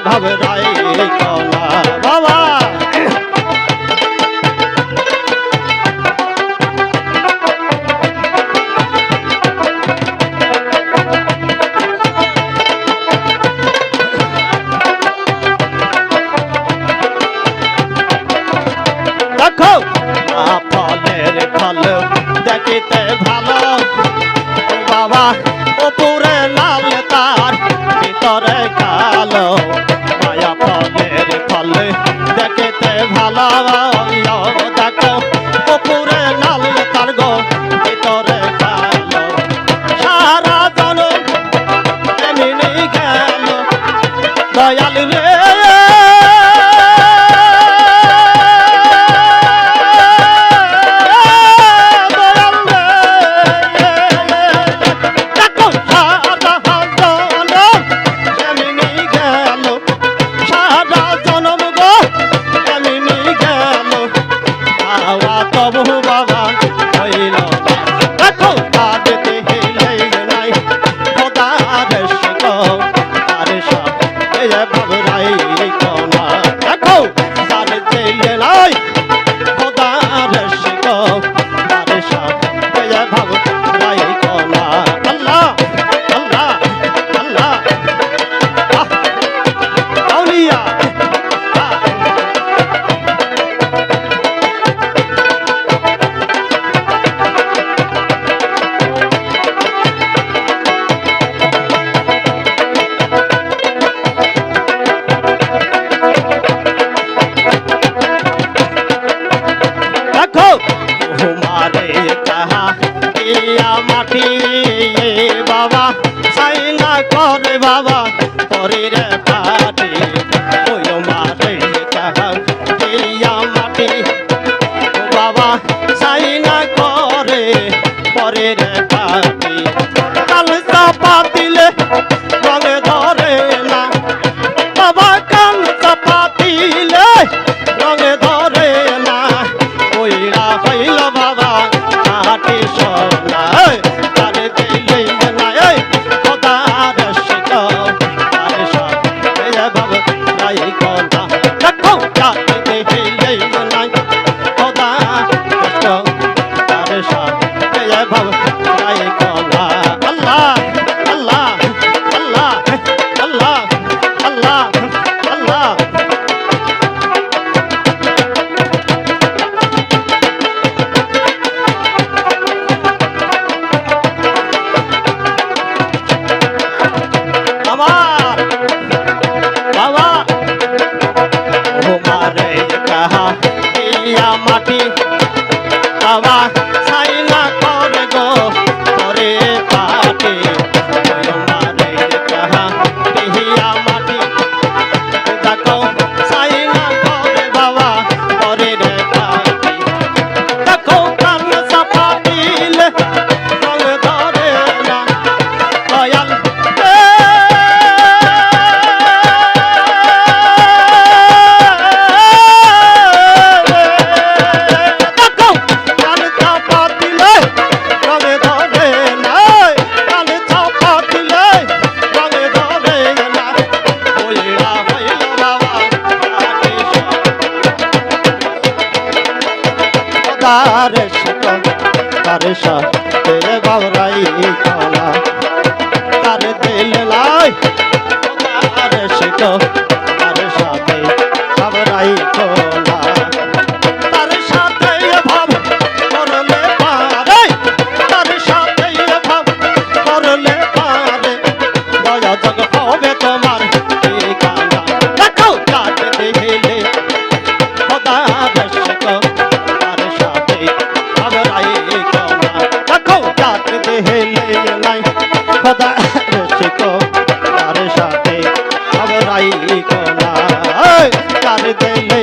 ভবরাই কলা বাবা দেখিতে ভ Radha É. করে বাবা? করে রে পাটি ওই মারে মাটি বাবা সাই না করে পরে রে পাটি। কাল চাপা I'm আশা তেরে বাউরাই কালা। তার দিল লাই তার শিকো নাই। খোদা রসিক তার সাথে আবরাই কোনা তার দেলে